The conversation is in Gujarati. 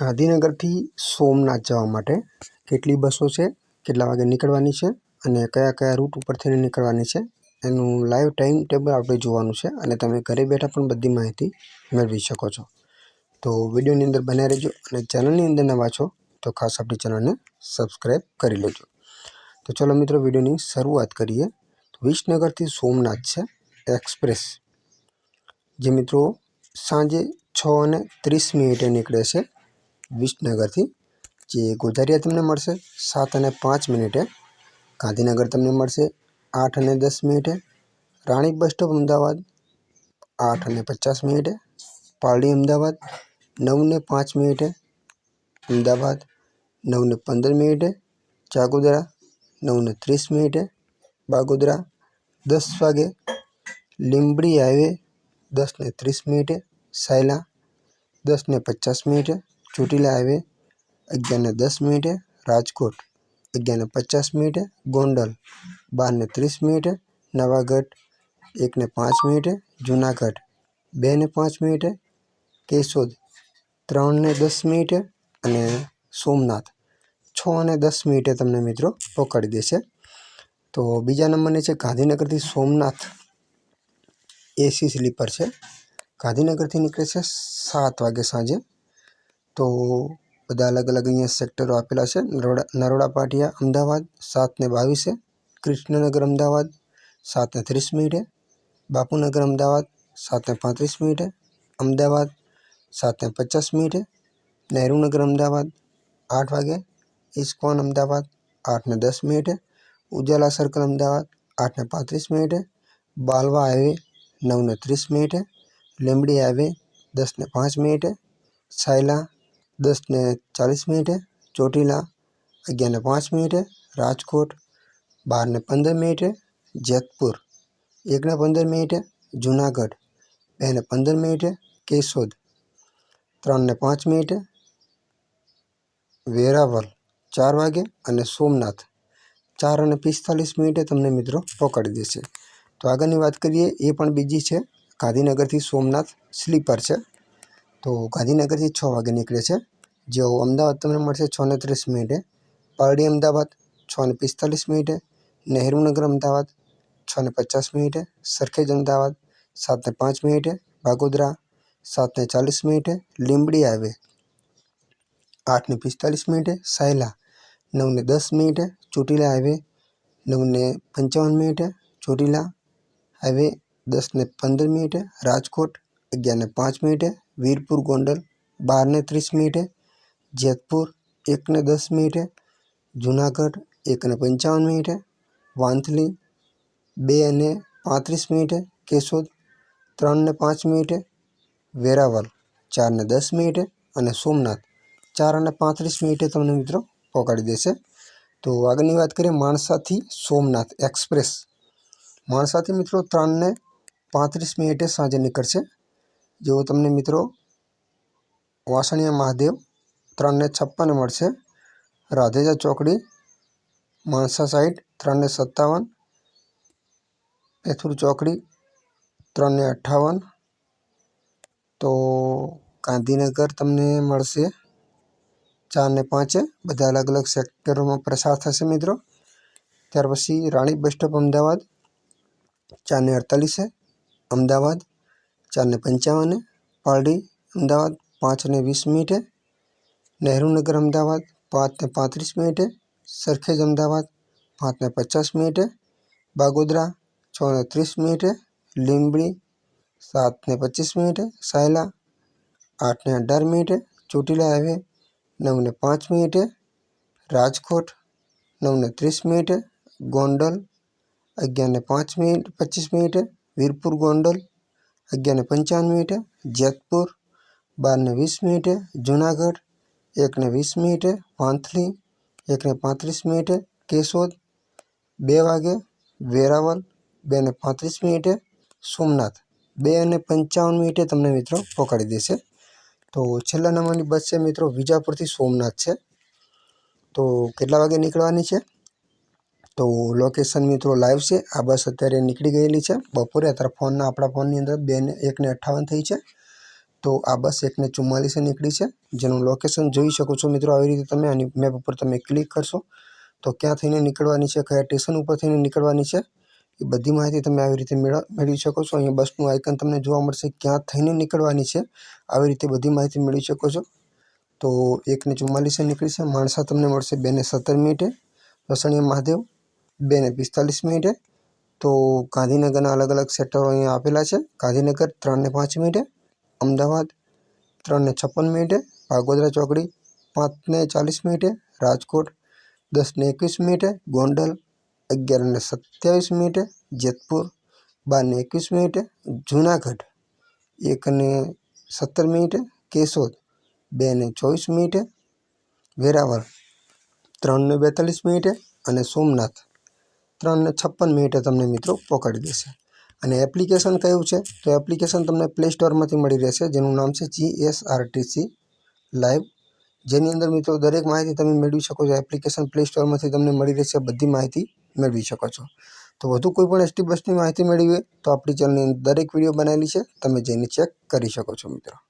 ગાંધીનગરથી સોમનાથ જવા માટે કેટલી બસો છે, કેટલા વાગે નીકળવાની છે અને કયા કયા રૂટ ઉપરથી નીકળવાની છે, એનું લાઈવ ટાઈમ ટેબલ આપણે જોવાનું છે અને તમે ઘરે બેઠા પણ બધી માહિતી મેળવી શકો છો. તો વિડીયોની અંદર બન્યા રહેજો અને ચેનલની અંદર નવા છો તો ખાસ આપણી ચેનલને સબસ્ક્રાઈબ કરી લેજો. તો ચલો મિત્રો વિડીયોની શરૂઆત કરીએ. વિસનગરથી સોમનાથ છે એક્સપ્રેસ. જે મિત્રો સાંજે છ અને ત્રીસ મિનિટે નીકળે છે. વિસનગરથી જે ગોઝારિયા તમને મળશે. સાત અને પાંચ મિનિટે. ગાંધીનગર તમને મળશે. આઠ અને દસ મિનિટે. રાણીપ બસ સ્ટોપ અમદાવાદ, આઠ અને પચાસ મિનિટે. પાલડી અમદાવાદ, નવ ને પાંચ મિનિટે. અમદાવાદ, નવ ને પંદર મિનિટે. ચાગોદરા નવ ને ત્રીસ મિનિટે. બાગોદરા, દસ વાગે. લીંબડી હાઈવે, દસ ને ત્રીસ મિનિટે. સાયલા, દસ ને પચાસ મિનિટે. ચોટીલા હાઈવે અગિયારને દસ મિનિટે રાજકોટ, અગિયારને પચાસ મિનિટે ગોંડલ, બારને ત્રીસ મિનિટે નવાગઢ, એકને પાંચ મિનિટે જુનાગઢ, બેને પાંચ મિનિટે કેશોદ, ત્રણને દસ મિનિટે અને સોમનાથ છ અને દસ મિનિટે તમને મિત્રો પકડી દેશે. તો બીજા નંબરની છે ગાંધીનગરથી સોમનાથ એસી સ્લીપર છે. ગાંધીનગરથી નીકળે છે સાત વાગે સાંજે. તો બધા અલગ અલગ અહીંયા સેક્ટરો આપેલા છે. નરોડા નરોડા પાટિયા અમદાવાદ, સાત ને બાવીસે કૃષ્ણનગર અમદાવાદ, સાત ને ત્રીસ મિનિટે બાપુનગર અમદાવાદ, સાત ને પાંત્રીસ મિનિટે અમદાવાદ, સાત ને પચાસ મિનિટે નહેરુનગર અમદાવાદ, આઠ વાગે. ઇસ્કોન અમદાવાદ, આઠ ને દસ મિનિટે ઉજાલા સર્કલ અમદાવાદ, આઠ ને પાંત્રીસ મિનિટે બાલવા હાઈવે, નવ ને ત્રીસ મિનિટે લીંબડી હાઈવે, દસ ને પાંચ મિનિટે સાયલા દસ ને ચાલીસ મિનિટે, ચોટીલા અગિયાર ને પાંચ મિનિટે, રાજકોટ બાર ને પંદર મિનિટે, જેતપુર એક ને પંદર મિનિટે, જુનાગઢ બે ને પંદર મિનિટે, કેશોદ ત્રણ ને પાંચ મિનિટે વેરાવલ ચાર વાગે અને સોમનાથ ચાર અને પિસ્તાલીસ મિનિટે તમને મિત્રો પકડી દેશે. તો આગળની વાત કરીએ, એ પણ બીજી છે. ગાંધીનગરથી સોમનાથ સ્લીપર છે. તો ગાંધીનગરથી છ વાગે નીકળે છે. જેઓ અમદાવાદ તમને મળશે છ ને ત્રીસ મિનિટે પારડી અમદાવાદ છ ને પિસ્તાલીસ મિનિટે નહેરુનગર અમદાવાદ છ ને પચાસ મિનિટે સરખેજ અમદાવાદ સાત ને પાંચ મિનિટે બાગોદરા સાત ને ચાલીસ મિનિટે લીંબડી હાઈવે આઠ ને પિસ્તાલીસ મિનિટે સાયલા નવ ને દસ મિનિટે ચોટીલા હાઈવે નવ ને પંચાવન મિનિટે ચોટીલા હાઈવે દસ ને પંદર મિનિટે રાજકોટ અગિયાર ને પાંચ મિનિટે વીરપુર ગોંડલ બાર ને ત્રીસ મિનિટે જેતપુર એક ને દસ મિનિટે, જુનાગઢ એક ને પંચાવન મિનિટે, વાંથલી બે અને પાંત્રીસ મિનિટે, કેશોદ ત્રણ ને પાંચ મિનિટે, વેરાવળ ચાર ને દસ મિનિટે અને સોમનાથ ચાર અને પાંત્રીસ મિનિટે તમને મિત્રો પહોંચાડી દેશે. તો આગળની વાત કરીએ માણસાથી સોમનાથ એક્સપ્રેસ. માણસાથી મિત્રો ત્રણ ને પાંત્રીસ મિનિટે સાંજે નીકળશે. જેઓ તમને મિત્રો વાસણિયા મહાદેવ ત્રણ ને છપ્પન મળશે. રાધેજા ચોકડી, માણસા સાઈડ, ત્રણને સત્તાવન. એથુર ચોકડી, ત્રણને અઠ્ઠાવન. તો ગાંધીનગર તમને મળશે ચારને પાંચે. બધા અલગ અલગ સેક્ટરોમાં પ્રસાર થશે મિત્રો. ત્યાર પછી રાણી બસ સ્ટોપ અમદાવાદ, ચારને અડતાલીસે. અમદાવાદ, ચારને પંચાવને. પારડી, અમદાવાદ, પાંચને વીસ મિનિટે. નહેરુનગર અમદાવાદ પાંચ ને પાંત્રીસ મિનિટે સરખેજ અમદાવાદ પાંચ ને પચાસ મિનિટે બાગોદરા છ ને ત્રીસ મિનિટે લીંબડી સાત ને પચીસ મિનિટે સાયલા આઠ ને અઢાર મિનિટે ચોટીલા હાઈવે નવ ને પાંચ મિનિટે રાજકોટ નવ ને ત્રીસ મિનિટે ગોંડલ અગિયાર ને પાંચ મિનિટ પચીસ મિનિટે વીરપુર ગોંડલ અગિયાર ને પંચાવન મિનિટે જેતપુર બાર ને વીસ મિનિટે જુનાગઢ એક ને વીસ મિનિટે વાંથલી, એકને પાંત્રીસ મિનિટે કેશોદ, બે વાગે વેરાવળ બે ને પાંત્રીસ મિનિટે સોમનાથ, બે અને પંચાવન મિનિટે તમને મિત્રો પકડી દેશે. તો છેલ્લા નંબરની બસ છે મિત્રો વિજાપુરથી સોમનાથ છે. તો કેટલા વાગે નીકળવાની છે? તો લોકેશન મિત્રો લાઈવ છે. આ બસ અત્યારે નીકળી ગયેલી છે. બપોરે અત્યારે ફોનના આપણા ફોનની અંદર બે ને એકને અઠ્ઠાવન થઈ છે. તો આ બસ એકને ચુમ્માલીસે નીકળી છે. જેનું લોકેશન જોઈ શકો છો મિત્રો આવી રીતે તમે. આની મેપ ઉપર તમે ક્લિક કરશો તો ક્યાં થઈને નીકળવાની છે, કયા સ્ટેશન ઉપર થઈને નીકળવાની છે, એ બધી માહિતી તમે આવી રીતે મેળવ શકો છો. અહીંયા બસનું આઇકન તમને જોવા મળશે ક્યાં થઈને નીકળવાની છે. આવી રીતે બધી માહિતી મેળવી શકો છો. તો એકને ચુમ્માલીસે નીકળી છે. માણસા તમને મળશે બેને સત્તર મિનિટે. લસણીયા મહાદેવ બેને પિસ્તાલીસ મિનિટે. તો ગાંધીનગરના અલગ અલગ સેક્ટરો અહીંયા આપેલા છે. ગાંધીનગર ત્રણને પાંચ મિનિટે. અમદાવાદ, ત્રણને છપ્પન મિનિટે ભાગોદરા ચોકડી, પાંચને ચાલીસ મિનિટે રાજકોટ, દસને એકવીસ મિનિટે ગોંડલ, અગિયારને સત્યાવીસ મિનિટે જેતપુર, બારને એકવીસ મિનિટે જુનાગઢ, એકને સત્તર મિનિટે કેશોદ, બેને ચોવીસ મિનિટે વેરાવળ, ત્રણને બેતાલીસ મિનિટે અને સોમનાથ. ત્રણને છપ્પન મિનિટે તમને મિત્રો પકડી દેશે. અને એપ્લિકેશન કયું છે? તો એપ્લિકેશન તમને પ્લે સ્ટોરમાંથી મળી રહેશે, જેનું નામ છે જી એસ આરટીસી લાઈવ જેની અંદર મિત્રો દરેક માહિતી તમે મેળવી શકો છો, એપ્લિકેશન પ્લે સ્ટોરમાંથી તમને મળી રહેશે, બધી માહિતી મેળવી શકો છો. તો વધુ કોઈ પણ એસટી બસની માહિતી મેળવી હોય, તો આપણી ચેનલની દરેક વીડિયો બનાવેલી છે, તમે જઈને ચેક કરી શકો છો મિત્રો.